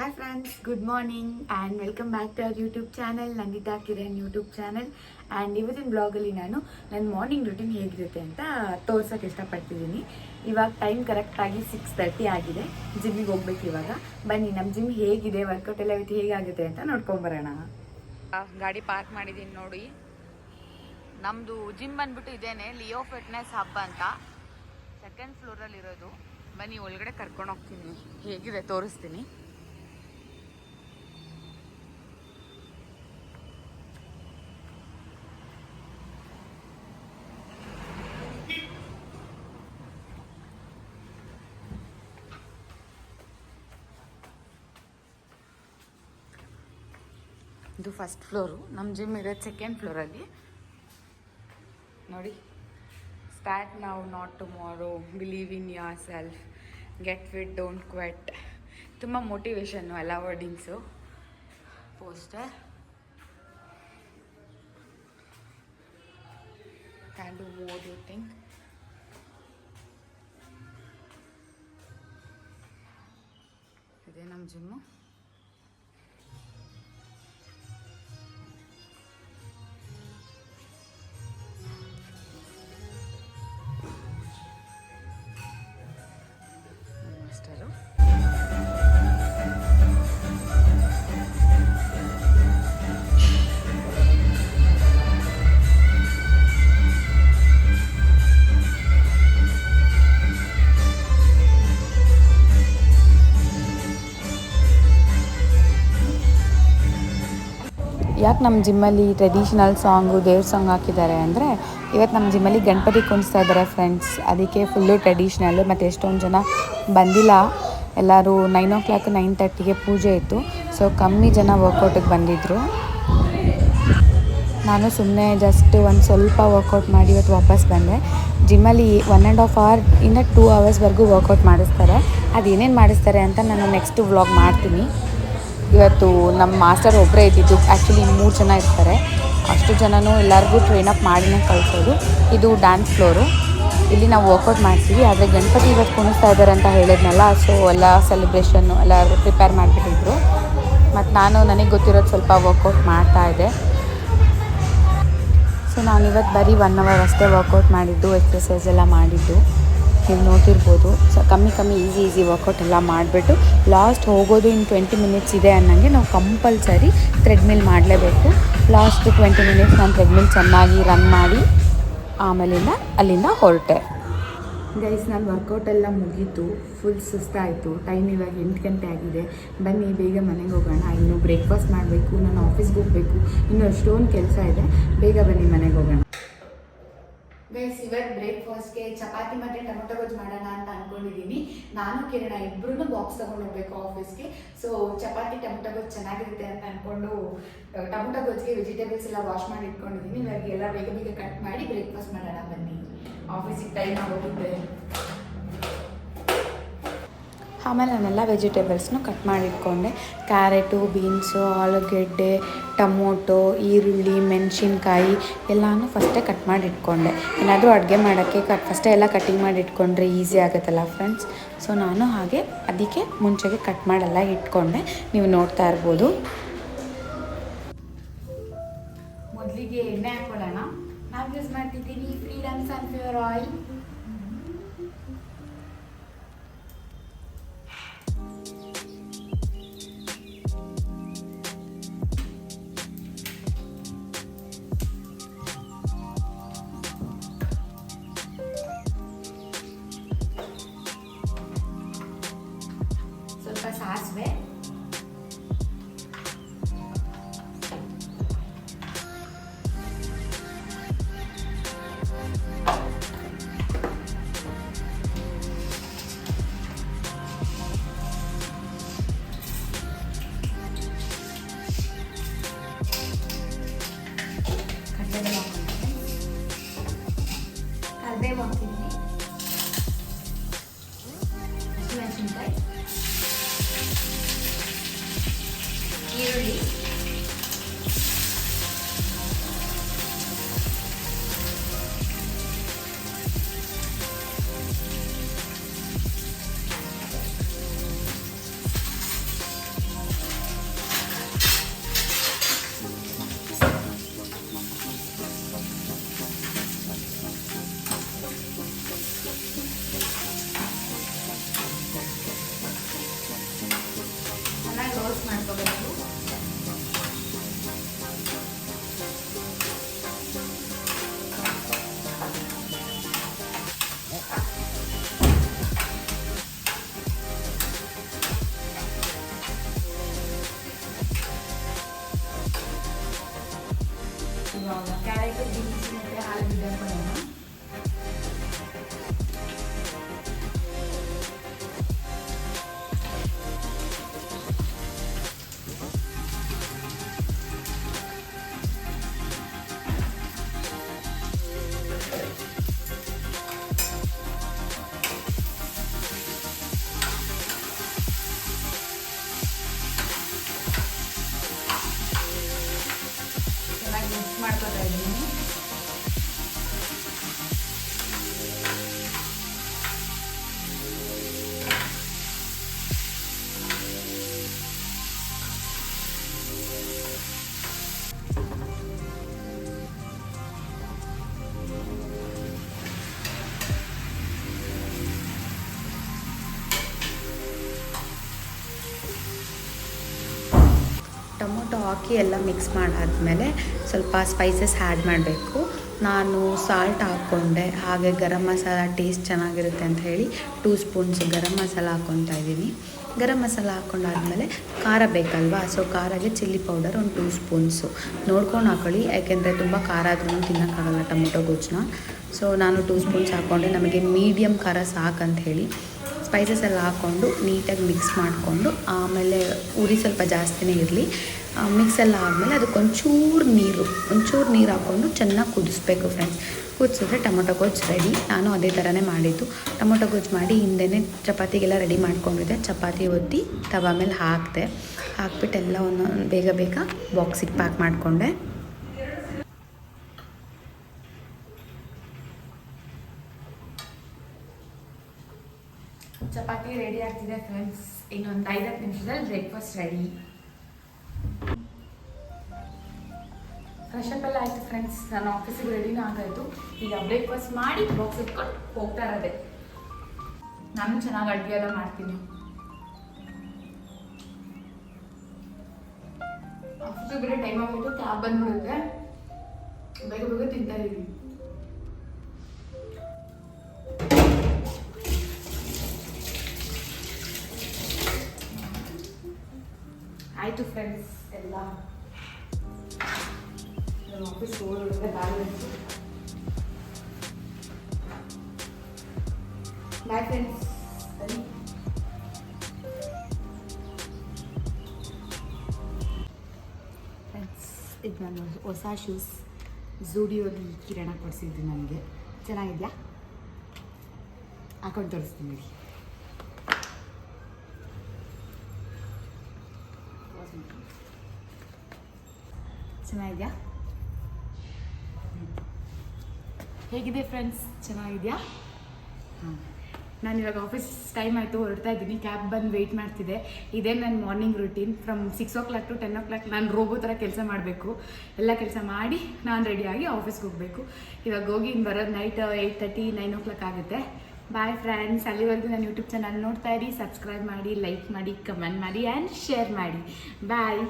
Hi friends good morning and welcome back to our YouTube channel Nandita Kiran YouTube channel and ಇವತ್ತಿನ ಬ್ಲಾಗಲ್ಲಿ ನಾನು ನನ್ನ morning routine ಹೇಗಿರುತ್ತೆ ಅಂತ ತೋರ್ಸೋಕೆ ಇಷ್ಟಪಡ್ತಿದ್ದೀನಿ. ಇವಾಗ ಟೈಮ್ ಕರೆಕ್ಟಾಗಿ ಸಿಕ್ಸ್ ತರ್ಟಿ ಆಗಿದೆ. ಜಿಮ್ಮಿಗೆ ಹೋಗ್ಬೇಕು ಇವಾಗ. ಬನ್ನಿ ನಮ್ಮ ಜಿಮ್ ಹೇಗಿದೆ? ವರ್ಕೌಟ್ ಎಲ್ಲ ಇವತ್ತು ಹೇಗಾಗುತ್ತೆ ಅಂತ ನೋಡ್ಕೊಂಬರೋಣ ಗಾಡಿ ಪಾರ್ಕ್ ಮಾಡಿದ್ದೀನಿ ನೋಡಿ. ನಮ್ಮದು ಜಿಮ್ ಬಂದ್ಬಿಟ್ಟು ಇದೇನೆ ಲಿಯೋ ಫಿಟ್ನೆಸ್ ಹಬ್ ಅಂತ. ಸೆಕೆಂಡ್ ಫ್ಲೋರಲ್ಲಿರೋದು ಬನ್ನಿ, ಒಳಗಡೆ ಕರ್ಕೊಂಡು ಹೋಗ್ತೀನಿ. ಹೇಗಿದೆ? ತೋರಿಸ್ತೀನಿ. ಇದು ಫಸ್ಟ್ ಫ್ಲೋರು ನಮ್ಮ ಜಿಮ್ ಇರೋದು ಸೆಕೆಂಡ್ ಫ್ಲೋರಲ್ಲಿ ನೋಡಿ. ಸ್ಟಾರ್ಟ್ ನಾವು not tomorrow believe in yourself get fit don't quit ತುಂಬ ಮೋಟಿವೇಶನ್ನು ಎಲ್ಲ wordings poster can do more you think ಇದೆ ನಮ್ಮ ಜಿಮ್ಮು ಯಾಕೆ ನಮ್ಮ ಜಿಮ್ಮಲ್ಲಿ ಟ್ರೆಡಿಷನಲ್ ಸಾಂಗು ದೇವ್ರ ಸಾಂಗ್ ಹಾಕಿದ್ದಾರೆ ಅಂದರೆ ಇವತ್ತು ನಮ್ಮ ಜಿಮ್ಮಲ್ಲಿ ಗಣಪತಿ ಕುಣಿಸ್ತಾ ಇದ್ದಾರೆ ಫ್ರೆಂಡ್ಸ್ ಅದಕ್ಕೆ ಫುಲ್ಲು ಟ್ರೆಡಿಷ್ನಲ್ಲು ಮತ್ತು ಎಷ್ಟೊಂದು ಜನ ಬಂದಿಲ್ಲ. ಎಲ್ಲರೂ ನೈನ್ ಓ ಕ್ಲಾಕ್ ನೈನ್ ತರ್ಟಿಗೆ ಪೂಜೆ ಇತ್ತು. ಸೊ ಕಮ್ಮಿ ಜನ ವರ್ಕೌಟಿಗೆ ಬಂದಿದ್ದರು ನಾನು ಸುಮ್ಮನೆ ಜಸ್ಟ್ ಒಂದು ಸ್ವಲ್ಪ ವರ್ಕೌಟ್ ಮಾಡಿ ಇವತ್ತು ವಾಪಸ್ ಬಂದೆ. ಜಿಮ್ಮಲ್ಲಿ ಒನ್ ಆ್ಯಂಡ್ ಹಾಫ್ ಅವರ್ ಇಂದ ಟೂ ಅವರ್ಸ್ವರೆಗೂ ವರ್ಕೌಟ್ ಮಾಡಿಸ್ತಾರೆ. ಅದು ಏನೇನು ಮಾಡಿಸ್ತಾರೆ ಅಂತ ನಾನು ನೆಕ್ಸ್ಟ್ ವ್ಲಾಗ್ ಮಾಡ್ತೀನಿ. ಇವತ್ತು ನಮ್ಮ ಮಾಸ್ಟರ್ ಒಬ್ಬರೇ ಇದ್ದಿದ್ದು. ಆ್ಯಕ್ಚುಲಿ ಮೂರು ಜನ ಇರ್ತಾರೆ. ಅಷ್ಟು ಜನನೂ ಎಲ್ಲರಿಗೂ ಟ್ರೈನ್ ಅಪ್ ಮಾಡಿನೇ ಕಳಿಸೋದು. ಇದು ಡ್ಯಾನ್ಸ್ ಫ್ಲೋರು ಇಲ್ಲಿ ನಾವು ವರ್ಕೌಟ್ ಮಾಡ್ತೀವಿ. ಆದರೆ ಗಣಪತಿ ಇವತ್ತು ಕುಣಿಸ್ತಾ ಇದ್ದಾರೆ ಅಂತ ಹೇಳಿದ್ನಲ್ಲ ಸೊ ಎಲ್ಲ ಸೆಲೆಬ್ರೇಷನ್ನು ಎಲ್ಲ ಪ್ರಿಪೇರ್ ಮಾಡಿಬಿಟ್ಟಿದ್ರು. ಮತ್ತು ನಾನು, ನನಗೆ ಗೊತ್ತಿರೋದು ಸ್ವಲ್ಪ ವರ್ಕೌಟ್ ಮಾಡ್ತಾ ಇದ್ದೆ. ಸೊ ನಾನಿವತ್ತು ಬರೀ ಒನ್ ಅವರ್ ಅಷ್ಟೇ ವರ್ಕೌಟ್ ಮಾಡಿದ್ದು ಎಕ್ಸಸೈಸ್ ಎಲ್ಲ ಮಾಡಿದ್ದು. ನೀವು ನೋಡಿರ್ಬೋದು ಸ, ಕಮ್ಮಿ ಕಮ್ಮಿ ಈಸಿ ಈಸಿ ವರ್ಕೌಟ್ ಎಲ್ಲ ಮಾಡಿಬಿಟ್ಟು ಲಾಸ್ಟ್ ಹೋಗೋದು ಇನ್ನು ಟ್ವೆಂಟಿ ಮಿನಿಟ್ಸ್ ಇದೆ ಅನ್ನಂಗೆ ನಾವು ಕಂಪಲ್ಸರಿ ಥ್ರೆಡ್ಮಿಲ್ ಮಾಡಲೇಬೇಕು. ಲಾಸ್ಟ್ ಟ್ವೆಂಟಿ ಮಿನಿಟ್ಸ್ ನಾನು ಥ್ರೆಡ್ಮಿಲ್ ಚೆನ್ನಾಗಿ ರನ್ ಮಾಡಿ ಆಮೇಲಿಂದ ಅಲ್ಲಿಂದ ಹೊರಟೆ. ಗೈಸ್ ನಾನು ವರ್ಕೌಟ್ ಎಲ್ಲ ಮುಗೀತು. ಫುಲ್ ಸುಸ್ತಾಯಿತು ಟೈಮ್ ಇವಾಗ ಎಂಟು ಗಂಟೆ ಆಗಿದೆ. ಬನ್ನಿ, ಬೇಗ ಮನೆಗೆ ಹೋಗೋಣ. ಇನ್ನು ಬ್ರೇಕ್ಫಾಸ್ಟ್ ಮಾಡಬೇಕು, ನಾನು ಆಫೀಸ್ಗೆ ಹೋಗಬೇಕು. ಇನ್ನೂ ಅಷ್ಟೊಂದು ಕೆಲಸ ಇದೆ. ಬೇಗ ಬನ್ನಿ ಮನೆಗೆ ಹೋಗೋಣ. ಗೈಸ್ ಇವತ್ತು ಬ್ರೇಕ್ಫಾಸ್ಟ್ಗೆ ಚಪಾತಿ ಮತ್ತು ಟೊಮೊಟೊ ಗೊಜ್ಜು ಮಾಡೋಣ ಅಂತ ಅಂದ್ಕೊಂಡಿದ್ದೀನಿ ನಾನು, ಕಿರಣ ಇಬ್ಬರೂ ಬಾಕ್ಸ್ ತೊಗೊಂಡು ಹೋಗ್ಬೇಕು ಆಫೀಸ್ಗೆ ಸೊ ಚಪಾತಿ, ಟೊಮೊಟೊ ಗೊಜ್ಜು ಚೆನ್ನಾಗಿರುತ್ತೆ ಅಂತ ಅಂದ್ಕೊಂಡು ಟೊಮೊಟೊ ಗೊಜ್ಜಿಗೆ ವೆಜಿಟೇಬಲ್ಸ್ ಎಲ್ಲ ವಾಶ್ ಮಾಡಿ ಇಟ್ಕೊಂಡಿದ್ದೀನಿ ಇವಾಗ ಎಲ್ಲ ಬೇಗ ಬೇಗ ಕಟ್ ಮಾಡಿ ಬ್ರೇಕ್ಫಾಸ್ಟ್ ಮಾಡೋಣ ಬನ್ನಿ. ಆಫೀಸಿಗೆ ಟೈಮ್ ಆಗೋಗುತ್ತೆ. ಆಮೇಲೆ ನಾನೆಲ್ಲ ವೆಜಿಟೇಬಲ್ಸ್ನು ಕಟ್ ಮಾಡಿಟ್ಕೊಂಡೆ. ಕ್ಯಾರೆಟು ಬೀನ್ಸು ಆಲೂಗೆಡ್ಡೆ, ಟೊಮೊಟೊ, ಈರುಳ್ಳಿ, ಮೆಣಸಿನ್ಕಾಯಿ ಎಲ್ಲನೂ ಫಸ್ಟೇ ಕಟ್ ಮಾಡಿ ಇಟ್ಕೊಂಡೆ ಏನಾದರೂ ಅಡುಗೆ ಮಾಡೋಕ್ಕೆ ಕಟ್ ಫಸ್ಟೇ ಎಲ್ಲ ಕಟ್ಟಿಂಗ್ ಮಾಡಿ ಇಟ್ಕೊಂಡ್ರೆ ಈಸಿ ಆಗುತ್ತಲ್ಲ ಫ್ರೆಂಡ್ಸ್ ಸೊ ನಾನು ಹಾಗೆ ಅದಕ್ಕೆ ಮುಂಚೆಗೆ ಕಟ್ ಮಾಡೆಲ್ಲ, ಇಟ್ಕೊಂಡೆ. ನೀವು ನೋಡ್ತಾ ಇರ್ಬೋದು. ಸ್ವಲ್ಪ ಟೊಮೊಟೊ ಹಾಕಿ ಎಲ್ಲ ಮಿಕ್ಸ್ ಮಾಡಾದ್ಮೇಲೆ ಸ್ವಲ್ಪ ಸ್ಪೈಸಸ್ ಆ್ಯಡ್ ಮಾಡಬೇಕು. ನಾನು ಸಾಲ್ಟ್ ಹಾಕ್ಕೊಂಡೆ. ಹಾಗೆ ಗರಂ ಮಸಾಲ ಟೇಸ್ಟ್ ಚೆನ್ನಾಗಿರುತ್ತೆ ಅಂತ ಹೇಳಿ ಟೂ ಸ್ಪೂನ್ಸ್ ಗರಂ ಮಸಾಲ ಹಾಕ್ಕೊತಾ ಇದ್ದೀನಿ. ಗರಂ ಮಸಾಲ ಹಾಕ್ಕೊಂಡಾದ್ಮೇಲೆ ಖಾರ ಬೇಕಲ್ವಾ? ಸೊ ಖಾರಗೆ ಚಿಲ್ಲಿ ಪೌಡರ್ ಒಂದು ಟೂ ಸ್ಪೂನ್ಸು ನೋಡ್ಕೊಂಡು ಹಾಕೊಳ್ಳಿ. ಯಾಕೆಂದರೆ ತುಂಬ ಖಾರ ಆದ್ರೂ ತಿನ್ನೋಕ್ಕಾಗಲ್ಲ ಟೊಮೊಟೊ ಗೊಜ್ಜನ್ನ. ಸೊ ನಾನು ಟೂ ಸ್ಪೂನ್ಸ್ ಹಾಕ್ಕೊಂಡೆ. ನಮಗೆ ಮೀಡಿಯಮ್ ಖಾರ ಸಾಕಂತ ಹೇಳಿ. ಸ್ಪೈಸಸ್ ಎಲ್ಲ ಹಾಕ್ಕೊಂಡು ನೀಟಾಗಿ ಮಿಕ್ಸ್ ಮಾಡಿಕೊಂಡು, ಆಮೇಲೆ ಉರಿ ಸ್ವಲ್ಪ ಜಾಸ್ತಿನೇ ಇರಲಿ. ಮಿಕ್ಸ್ ಎಲ್ಲ ಆದಮೇಲೆ ಅದಕ್ಕೆ ಒಂಚೂರು ನೀರು ಒಂಚೂರು ನೀರು ಹಾಕ್ಕೊಂಡು ಚೆನ್ನಾಗಿ ಕುದಿಸ್ಬೇಕು ಫ್ರೆಂಡ್ಸ್ ಕುದಿಸಿದ್ರೆ ಟೊಮೊಟೊ ಗೊಜ್ಜು ರೆಡಿ ನಾನು ಅದೇ ಥರನೇ ಮಾಡಿದ್ದು. ಟೊಮೊಟೊ ಗೊಜ್ಜು ಮಾಡಿ ಹಿಂದೆನೇ ಚಪಾತಿಗೆಲ್ಲ ರೆಡಿ ಮಾಡ್ಕೊಂಡಿದ್ದೆ. ಚಪಾತಿ ಒತ್ತಿ ತವ ಮೇಲೆ ಹಾಕಿದೆ. ಹಾಕ್ಬಿಟ್ಟು ಎಲ್ಲ ಒಂದೊಂದು ಬೇಗ ಬೇಗ ಬಾಕ್ಸಿಗೆ ಪ್ಯಾಕ್ ಮಾಡಿಕೊಂಡೆ. ಚಪಾತಿ ರೆಡಿ ಆಗ್ತಿದೆ ಫ್ರೆಂಡ್ಸ್ ಇನ್ನೊಂದು ಐದತ್ತು ನಿಮಿಷದಲ್ಲಿ ಬ್ರೇಕ್ಫಾಸ್ಟ್ ರೆಡಿ ಫ್ರೆಶ್ ಅಪ್ ಎಲ್ಲ ಆಯಿತು ಫ್ರೆಂಡ್ಸ್ ನಾನು ಆಫೀಸಿಗೆ ರೆಡಿನೂ ಆಗಾಯಿತು. ಈಗ ಬ್ರೇಕ್ಫಾಸ್ಟ್ ಮಾಡಿ ಬಾಕ್ಸ್ ಇಟ್ಕೊಂಡು ಹೋಗ್ತಾ ಇರೋದೆ. ನಾನು ಚೆನ್ನಾಗಿ ಅಡುಗೆ ಎಲ್ಲ ಮಾಡ್ತೀನಿ. ಆಫೀಸಿಗೆ ಟೈಮ್ ಆಗೋಯ್ತು ಕ್ಯಾಬ್ ಬಂದ್ಬಿಡುತ್ತೆ. ಬೇಗ ಬೇಗ ತಿಂತಾ ಇದ್ದೀವಿ ಆಯಿತು ಫ್ರೆಂಡ್ಸ್ ಎಲ್ಲ. ನಮ್ಮ ಆಫೀಸ್ ಹೋಗೋದ್ರೆ ಬ್ಯಾಲೆನ್ಸ್ ಬಾಯ್ ಫ್ರೆಂಡ್ಸ್ ಫ್ರೆಂಡ್ಸ್ ಇದು ನಾನು ಹೊಸ ಶೂಸ್ ಝೂಡಿಯೋಲಿ ಕಿರಣ ಕೊಡಿಸಿದ್ದು ನನಗೆ. ಚೆನ್ನಾಗಿದೆಯಾ? ಹಾಕೊಂಡು ತೋರಿಸ್ತೀನಿ ಚೆನ್ನಾಗಿದೆಯಾ? ಹೇಗಿದೆ ಫ್ರೆಂಡ್ಸ್? ಚೆನ್ನಾಗಿದೆಯಾ? ಹಾಂ. ನಾನು ಇವಾಗ ಆಫೀಸ್ ಟೈಮ್ ಆಯಿತು ಹೊರಡ್ತಾ ಇದ್ದೀನಿ. ಕ್ಯಾಬ್ ಬಂದು ವೆಯ್ಟ್ ಮಾಡ್ತಿದ್ದೆ ಇದೇ ನನ್ನ morning routine from six o'clock to ten o'clock ನಾನು ರೋಬೋ ಥರ ಕೆಲಸ ಮಾಡಬೇಕು. ಎಲ್ಲ ಕೆಲಸ ಮಾಡಿ ನಾನು ರೆಡಿಯಾಗಿ ಆಫೀಸ್ಗೆ ಹೋಗಬೇಕು. ಇವಾಗ ಹೋಗಿ ಇನ್ನು ಬರೋದು night eight thirty nine o'clock ಆಗುತ್ತೆ. ಬಾಯ್ ಫ್ರೆಂಡ್ಸ್ ಅಲ್ಲಿವರೆಗೂ ನನ್ನ ಯೂಟ್ಯೂಬ್ ಚಾನಲ್ ನೋಡ್ತಾ ಇರಿ. ಸಬ್ಸ್ಕ್ರೈಬ್ ಮಾಡಿ ಲೈಕ್ ಮಾಡಿ ಕಮೆಂಟ್ ಮಾಡಿ ಆ್ಯಂಡ್ ಶೇರ್ ಮಾಡಿ. ಬಾಯ್